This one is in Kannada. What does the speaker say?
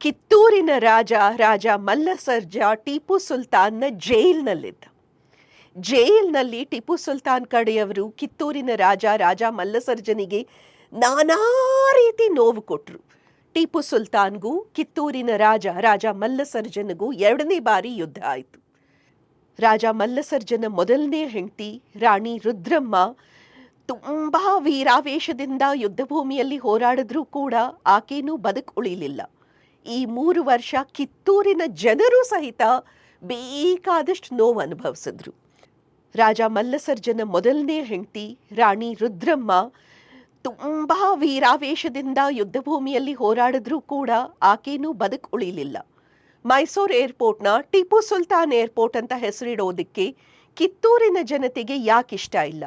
ಕಿತ್ತೂರಿನ ರಾಜ ರಾಜ ಮಲ್ಲಸರ್ಜ ಟಿಪ್ಪು ಸುಲ್ತಾನ್ನ ಜೈಲ್ನಲ್ಲಿದ್ದ. ಜೈಲ್ನಲ್ಲಿ ಟಿಪ್ಪು ಸುಲ್ತಾನ್ ಕಡೆಯವರು ಕಿತ್ತೂರಿನ ರಾಜ ರಾಜ ಮಲ್ಲಸರ್ಜನಿಗೆ ನಾನಾ ರೀತಿ ನೋವು ಕೊಟ್ಟರು ಟಿಪ್ಪು ಸುಲ್ತಾನ್ಗೂ, ಕಿತ್ತೂರಿನ ರಾಜ ರಾಜ ಮಲ್ಲಸರ್ಜನಿಗೂ ಎರಡನೇ ಬಾರಿ ಯುದ್ಧ ಆಯಿತು. ರಾಜ ಮಲ್ಲಸರ್ಜನ ಮೊದಲನೇ ಹೆಂಡತಿ ರಾಣಿ ರುದ್ರಮ್ಮ ತುಂಬಾ ವೀರಾವೇಶದಿಂದ ಯುದ್ಧಭೂಮಿಯಲ್ಲಿ ಹೋರಾಡಿದ್ರೂ ಕೂಡ ಆಕೆನೂ ಬದುಕು ಉಳಿಲಿಲ್ಲ. ಈ ಮೂರು ವರ್ಷ ಕಿತ್ತೂರಿನ ಜನರು ಸಹಿತ ಬೇಕಾದಷ್ಟು ನೋವು ಅನುಭವಿಸಿದ್ರು. ರಾಜ ಮಲ್ಲಸರ್ಜನ ಮೊದಲನೇ ಹೆಂಡತಿ ರಾಣಿ ರುದ್ರಮ್ಮ ತುಂಬ ವೀರಾವೇಶದಿಂದ ಯುದ್ಧಭೂಮಿಯಲ್ಲಿ ಹೋರಾಡಿದ್ರೂ ಕೂಡ ಆಕೆನೂ ಬದುಕು ಉಳಿಲಿಲ್ಲ ಮೈಸೂರು ಏರ್ಪೋರ್ಟ್ನ ಟಿಪ್ಪು ಸುಲ್ತಾನ್ ಏರ್ಪೋರ್ಟ್ ಅಂತ ಹೆಸರಿಡೋದಕ್ಕೆ ಕಿತ್ತೂರಿನ ಜನತೆಗೆ ಯಾಕೆ ಇಷ್ಟ ಇಲ್ಲ.